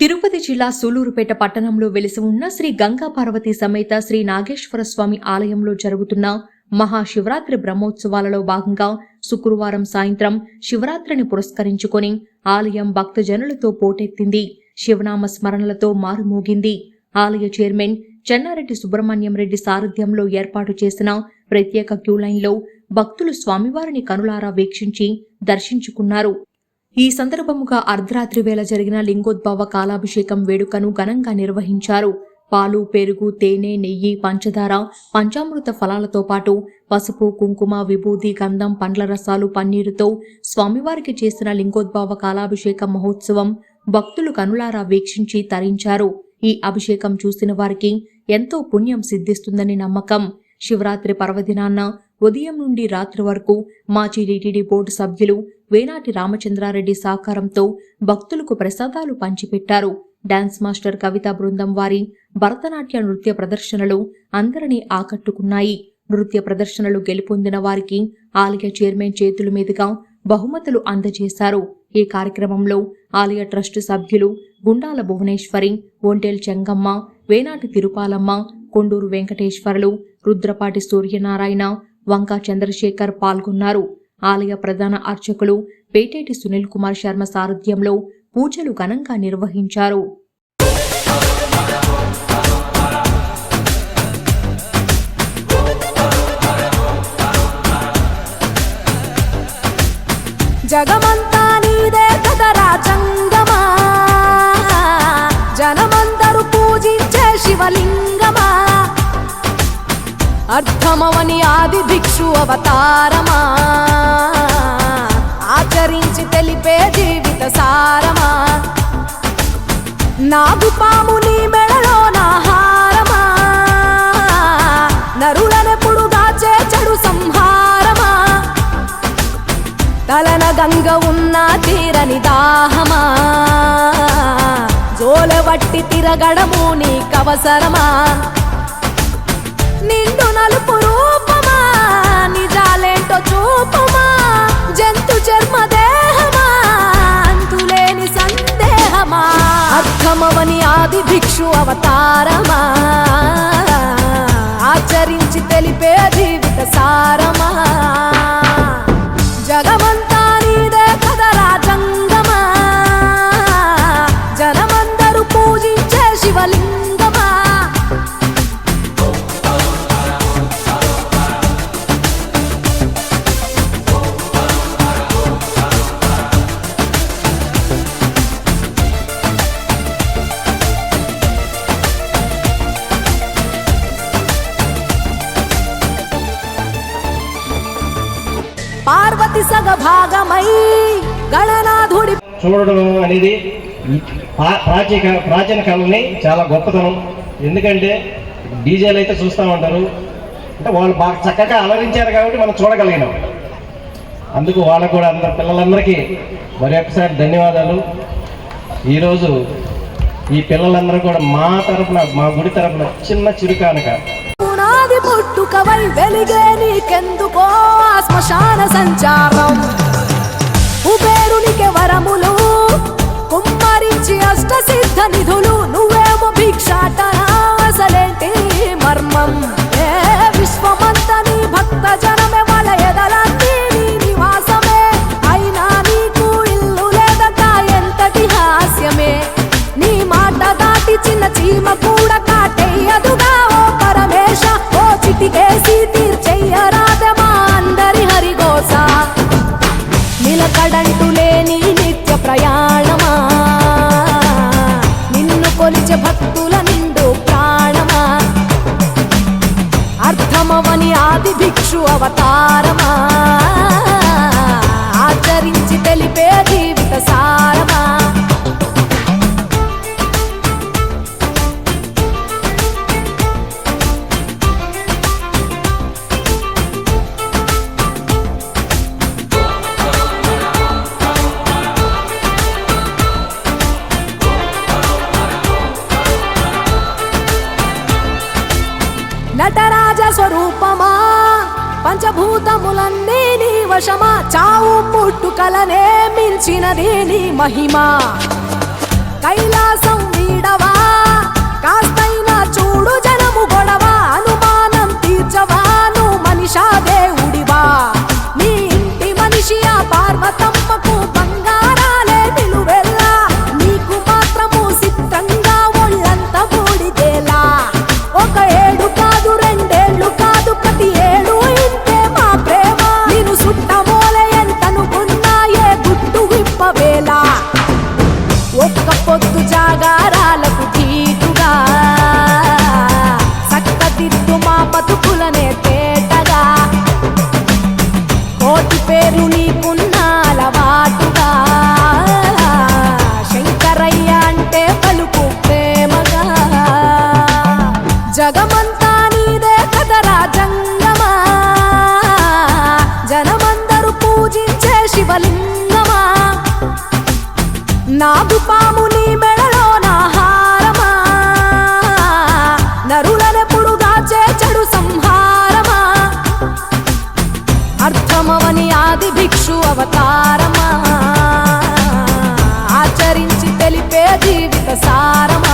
తిరుపతి జిల్లా సూలూరుపేట పట్టణంలో వెలిసి ఉన్న శ్రీ గంగా పార్వతి సమేత శ్రీ నాగేశ్వర స్వామి ఆలయంలో జరుగుతున్న మహాశివరాత్రి బ్రహ్మోత్సవాలలో భాగంగా శుక్రవారం సాయంత్రం శివరాత్రిని పురస్కరించుకొని ఆలయం భక్తజనులతో పోటెత్తింది. శివనామ స్మరణలతో మారుమోగింది ఆలయ చైర్మన్ చెన్నారెడ్డి సుబ్రహ్మణ్యం రెడ్డి సారథ్యంలో ఏర్పాటు చేసిన ప్రత్యేక క్యూలైన్లో భక్తులు స్వామివారిని కనులారా వీక్షించి దర్శించుకున్నారు. ఈ సందర్భముగా అర్ధరాత్రి వేళ జరిగిన లింగోద్భవ కాలాభిషేకం వేడుకను ఘనంగా నిర్వహించారు. పాలు పెరుగు తేనె నెయ్యి పంచదార పంచామృత ఫలాలతో పాటు పసుపు కుంకుమ విభూది గంధం పండ్ల రసాలు పన్నీరుతో స్వామివారికి చేసిన లింగోద్భవ కాలాభిషేక మహోత్సవం భక్తులు కనులారా వీక్షించి తరించారు. ఈ అభిషేకం చూసిన వారికి ఎంతో పుణ్యం సిద్ధిస్తుందని నమ్మకం. శివరాత్రి పర్వదినాన్న ఉదయం నుండి రాత్రి వరకు మాజీ టీటీడీ బోర్డు సభ్యులు వేనాటి రామచంద్రారెడ్డి సహకారంతో భక్తులకు ప్రసాదాలు పంచిపెట్టారు. డాన్స్ మాస్టర్ కవితా బృందం వారి భరతనాట్య నృత్య ప్రదర్శనలు అందరినీ ఆకట్టుకున్నాయి. నృత్య ప్రదర్శనలు గెలుపొందిన వారికి ఆలయ చైర్మన్ చేతుల మీదుగా బహుమతులు అందజేశారు. ఈ కార్యక్రమంలో ఆలయ ట్రస్టు సభ్యులు గుండాల భువనేశ్వరి ఒంటేల్ చెంగమ్మ వేనాటి తిరుపాలమ్మ కొండూరు వెంకటేశ్వర్లు రుద్రపాటి సూర్యనారాయణ వంకా చంద్రశేఖర్ పాల్గొన్నారు. ఆలయ ప్రధాన అర్చకులు పేటేటి సునీల్ కుమార్ శర్మ సారథ్యంలో పూజలు ఘనంగా నిర్వహించారు. జగమంతా నీదే కదరా జంగమా జనమందరూ పూజించే శివలింగ అర్థమవని ఆది భిక్షు అవతారమా? ఆచరించి తెలిపే జీవిత సారమా? నాగు పాము నీ మెడలో నాహారమా నరులనెప్పుడు దాచే చెడు సంహారమా? తలన గంగ ఉన్న తీరని దాహమా? జోలవట్టి తిరగడము నీకవసరమా? నిండు నలుపు రూపమా నిజాలేంటో చూపమా జంతు చర్మ దేహమా అంతులేని సందేహమా. అర్థమవని ఆది భిక్షు అవతారమా ఆచరించి తెలిపే జీవిత సార పార్వతి సగ భాగమై గణనాథుడి చూడడం అనేది ప్రాచీన ప్రాచీన కాలంని చాలా గొప్పతనం. ఎందుకంటే డీజేలు అయితే చూస్తూ ఉంటారు. అంటే వాళ్ళు బాగా చక్కగా అలరించారు కాబట్టి మనం చూడగలిగినాం. అందుకు వాళ్ళకు కూడా అందరు పిల్లలందరికీ మరి ఒకసారి ధన్యవాదాలు. ఈరోజు ఈ పిల్లలందరూ కూడా మా తరపున మా గుడి తరపున చిన్న చిరుకానుక పునాది పుట్టుకవై వెలిగే నీకెందుకో శ్మశాన సంచారం. ఉబేరునికెవరా అర్థమవని ఆది భిక్షు అవతారమా? ఆచరించి తెలిపే జీవిత సారమా? నటరా స్వరూపమా? పంచభూతములన్నీ నీ వశమా? చావు పుట్టుకలనే మించినది నీ మహిమా? కైలాసం వీడవా? కాస్తైనా చూడు జనము గొడవ? అనుమానం తీర్చవా నువ్వు మనిషా దేవుడివా? జగమంతా నీదే కదరా జంగమా జనమందరూ పూజించే శివలింగమా? నాగు పాము నీ మెడలో నా హారమా? నరులనెప్పుడు చెడు సంహారమా? అర్థమవని ఆది భిక్షు అవతారమా? ఆచరించి తెలిపే జీవిత సారమా?